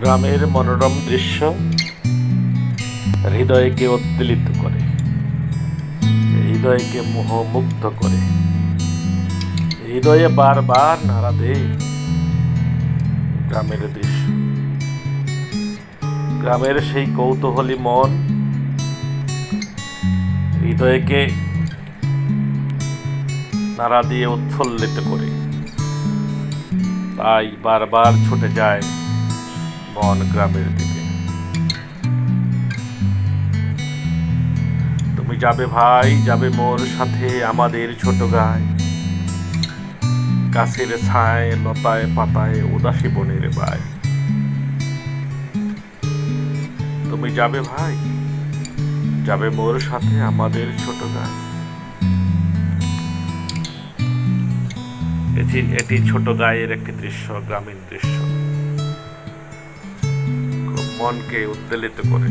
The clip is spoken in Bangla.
গ্রামের মনোরম দৃশ্য হৃদয়কে উদ্বেলিত করে, হৃদয়কে মোহমুগ্ধ করে। হৃদয়ে বারবার নাড়া দেয় গ্রামের দৃশ্য। গ্রামের সেই কৌতূহলী মন হৃদয়কে নাড়া দিয়ে উৎফুল্লিত করে। তাই বারবার ছুটে যায় মন গ্রামের দিকে। তুমি যাবে ভাই, যাবে মোর সাথে আমাদের ছোট গায়ে গাছের ছায়, লতায় পাতায় উদাসী বনের বায় তুমি যাবে ভাই, যাবে মোর সাথে আমাদের ছোট গায়ে এটি ছোট গায়ের একটি দৃশ্য, গ্রামীণ দৃশ্য। মনকে উদ্বেলিত করে।